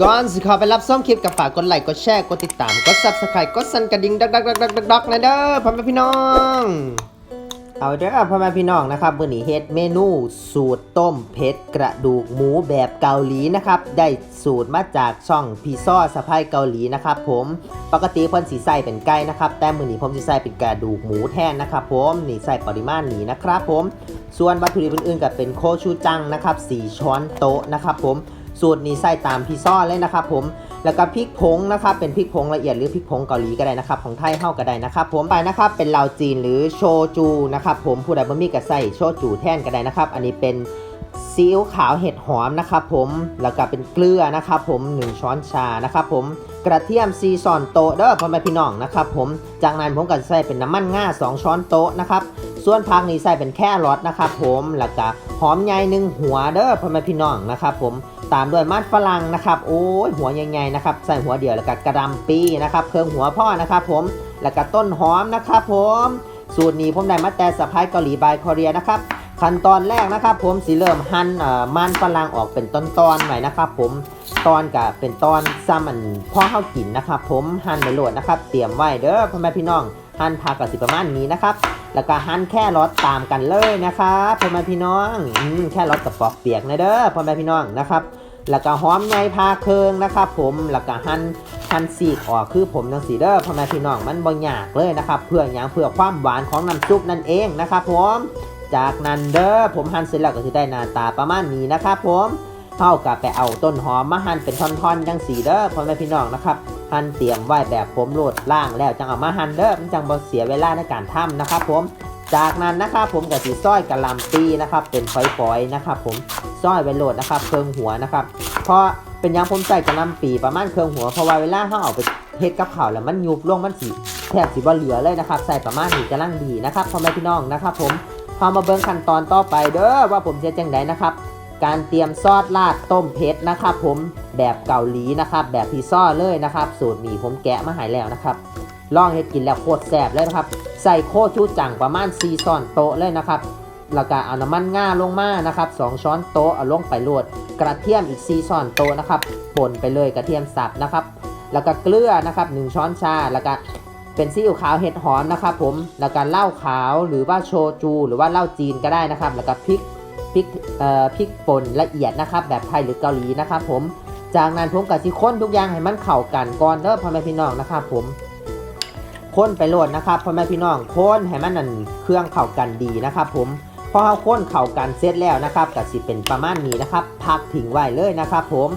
ก่อนสิขอไปรับส้มคลิปกับฝากกดไลค์กดแชร์กดติดตามกด subscribe กดสั่นกระดิ่งดักดักดักดักดักดักนะเด้อพ่อแม่พี่น้อง เอาเด้อพ่อแม่พี่น้องนะครับวันนี้เฮ็ดเมนูสูตรต้มเผ็ดกระดูกหมูแบบเกาหลีนะครับได้สูตรมาจากช่องพีซ่อสะพายเกาหลีนะครับผมปกติเพิ่นสีใส่เป็นไก่นะครับแต่มื้อนี้ผมสิใส่เป็นกระดูกหมูแทนนะครับผมนี่ใส่ปริมาณนี้นะครับผม ส่วนวัตถุดิบอื่นๆก็เป็นโคชูจังนะครับ4ช้อนโต๊ะนะครับผม สูตรนี้ใส่ตามพี่ซ่อเลยนะครับผมแล้วก็พริกผงนะครับเป็นพริกผงละเอียดหรือพริกผงเกาหลีก็ได้นะครับของไทยเข้าก็ได้นะครับผมไปนะครับเป็นลาวจีนหรือโชจูนะครับผมผู้ใดบ่มีก็ใส่โชจูแทนก็ได้นะครับ อันนี้เป็นซีอิ๊วขาวเห็ดหอมนะครับผมแล้วก็เป็นเกลือนะครับผม 1 ช้อนชานะครับผมกระเทียมซีซอนโตเด้อพ่อแม่พี่น้องนะครับผมจากนั้นผมก็ใส่เป็นน้ำมันง่า2 ช้อนโต๊ะนะครับ ส่วนผักนี่ใส่เป็นแค่รสนะครับผมแล้วก็หอมใหญ่หนึ่งหัวเด้อพ่อแม่พี่น้องนะครับผมตามด้วยมันฝรั่งนะครับโอ้ยหัวใหญ่ๆนะครับใส่หัวเดียวแล้วก็กระดำปีนะครับเพิ่มหัวพ่อนะครับผมแล้วก็ต้นหอมนะครับผมสูตรนี้ผมได้มาแต่สะพายเกาหลีบายคอเรียนะครับขั้นตอนแรกนะครับ ผมสิเริ่มหั่นเอ่อมันฝรั่งออกเป็นตอนๆหน่อยนะครับ ผมตอนกับเป็นตอนซ้ำอันพ่อเข้ากินนะครับ ผมหั่นไปโหลดนะครับ เตรียมไว้เด้อพ่อแม่พี่น้องหั่นผักกับสิประมาณนี้นะครับ แล้วก็หั่นแค่รสตามกันเลยนะครับพ่อแม่พี่น้องอแค่รสกับปอกเปียกนะเด้อพ่อแม่พี่น้องนะครับแล้วก็หอมใหญ่พาเคืองนะครับ ผมแล้วก็หั่นหั่นสีกออกคือผมจังสีเด้อพ่อแม่พี่น้องมันบ่ยากเลยนะครับ เพื่ออย่างเพื่อความหวานของน้ำซุปนั่นเองนะครับผมจากนั้นเด้อผมหั่นเสร็จแล้วก็จะได้หน้าตาประมาณนี้นะครับ ผมเท่ากับไปเอาต้นหอมมาหั่นเป็นท่อนๆจังสีเด้อพ่อแม่พี่น้องนะครับ หั่นเตรียมไว้แบบผมโหลดล่างแล้วจังเอามาหั่นเด้อมันจังบ่เสียเวลาในการทำนะครับผมจากนั้นนะครับผมกับสีส้อยกระลำปีนะครับเป็นฝอยๆนะครับผมส้อยไว้โหลดนะครับเครื่องหัวนะครับเพราะเป็นยังผมใส่กระลำปีประมาณเครื่องหัวเพราะว่าเวลาเขาเอาไปเฮ็ดกับข้าวแล้วมันยุบลงมันสีแทบสีบ่เหลือเลยนะครับใส่ประมาณนี้กำลังดีนะครับพ่อแม่พี่น้องนะครับผมพอมาเบิ่งขั้นตอนต่อไปเด้อว่าผมจะจังไดนะครับ การเตรียมซอสราดต้มเผ็ดนะครับผมแบบเกาหลีนะครับแบบพีซ่อเลยนะครับ สูตรนี้ผมแกะมาหายแล้วนะครับลองเฮ็ดกินแล้วโคตรแซ่บเลยนะครับ ใส่โคชูจังประมาณ4ช้อนโต๊ะเลยนะครับแล้วก็เอาน้ำมันง่าลงมานะครับ2ช้อนโต๊ะเอาลงไปโรดกระเทียมอีก4ช้อนโต๊ะนะครับป่นไปเลยกระเทียมสับนะครับ แล้วก็เกลือนะครับ1ช้อนชาแล้วก็เป็นซีอิ๊วขาวเห็ดหอมนะครับผมแล้วก็เหล้าขาวหรือว่าโชจู หรือว่าเหล้าจีนก็ได้นะครับ แล้วก็พริก พริกเอ่อพริกป่นละเอียดนะครับแบบไทยหรือเกาหลีนะครับ ผมจากนั้นผมกับสิค้นทุกอย่างให้มันเข้ากันก่อนเด้อพ่อแม่พี่น้องนะครับ ผมค้นไปโหลดนะครับพ่อแม่พี่น้องค้นให้มันนั่นเครื่องเข้ากันดีนะครับ ผมพอเขาค้นเข้ากันเสร็จแล้วนะครับก็สิเป็นประมาณนี้นะครับ พักทิ้งไว้เลยนะครับ ผม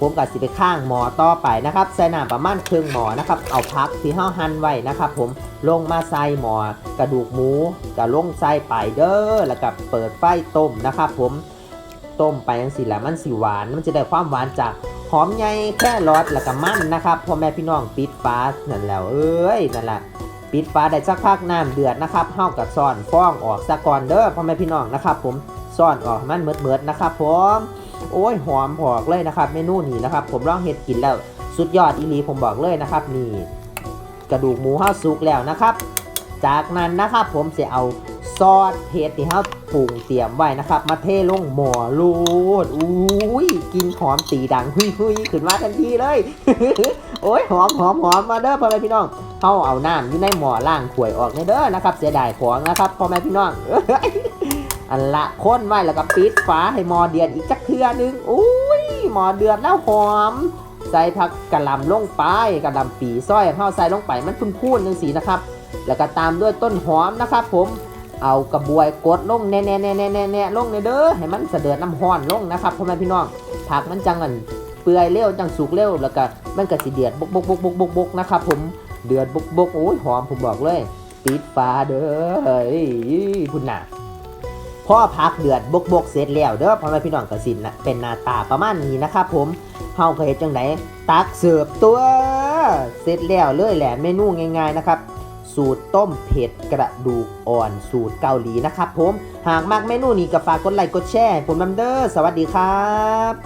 ผมก็สิไปข้างหมอต่อไปนะครับใส่น้ำประมาณครึ่งหมอนะครับเอาพักที่เฮาหั่นไว้นะครับ ผมลงมาใส่หมอกระดูกหมูก็ลงใส่ไปเด้อแล้วก็เปิดไฟต้มนะครับ ผมต้มไปจังสิแล้วมันสิหวาน มันจะได้ความหวานจากหอมใหญ่แค่รอดแล้วก็มันนะครับพ่อแม่พี่น้องปิดฟ้านั่นแล้วเอ้ยนั่นแหละปิดฟ้าได้สักพักน้ำเดือดนะครับเฮากับซ่อนฟ้องออกซะก่อนเด้อพ่อแม่พี่น้องนะครับ ผมซ่อนออกมันเมิดๆนะครับ ผม โอ้ยหอมหอกเลยนะครับ เมนูนี้นะครับ ผมลองเฮ็ดกินแล้วสุดยอดอีลีผมบอกเลยนะครับ นี่ กระดูกหมูเฮาสุกแล้วนะครับ จากนั้นนะครับผมจะเอาซอสเผ็ดที่เฮาปรุงเตรียมไว้นะครับ มาเทลงหม้อลูดอุ้ยกินหอมตีดังหุยหุยขึ้นมาทันทีเลย โอ้ยหอมหอมหอมมาเด้อพ่อแม่พี่น้องเฮาเอาน้ำอยู่ในหม้อล่างขวยออกเด้อนะครับ เสียดายของนะครับพ่อแม่พี่น้อง อันละค้นไว้แล้วก็ปิดฝาให้หม้อเดือดอีกจักเทื่อนึงอุ้ยหม้อเดือดแล้วหอม ใส่ผักกระลำลงไปกระลำปีส้อยเฮาใส่ลงไปมันพุ่นๆจังสีนะครับ แล้วก็ตามด้วยต้นหอมนะครับผมเอากระบวยกดลงแน่ๆๆๆๆลงในเด้อให้มันเสดือดน้ำห้อนลงนะครับพ่อแม่พี่น้องผักมันจังอันเปื่อยเร็วจังสุกเร็วแล้วก็มันก็สิเดือดบกบกบกบกบกบกนะครับผมเดือดบกบกโอ้ยหอมผมบอกเลยปิดฝาเด้อเฮ้ยพุ่นน่ะ พอพักเดือดบกบกเสร็จแล้วเด้อพ่อแม่พี่น้องก็สินนะเป็นหน้าตาประมาณนี้นะครับผมเฮาเคยเฮ็ดจังไดตักเสิร์ฟตัวเสร็จแล้วเลยแหละเมนูง่าย ๆนะครับ สูตรต้มเผ็ดกระดูกอ่อนสูตรเกาหลีนะครับผมหากมากเมนูนี้ก็ฝากกดไลค์กดแชร์ผมนำเด้อสวัสดีครับ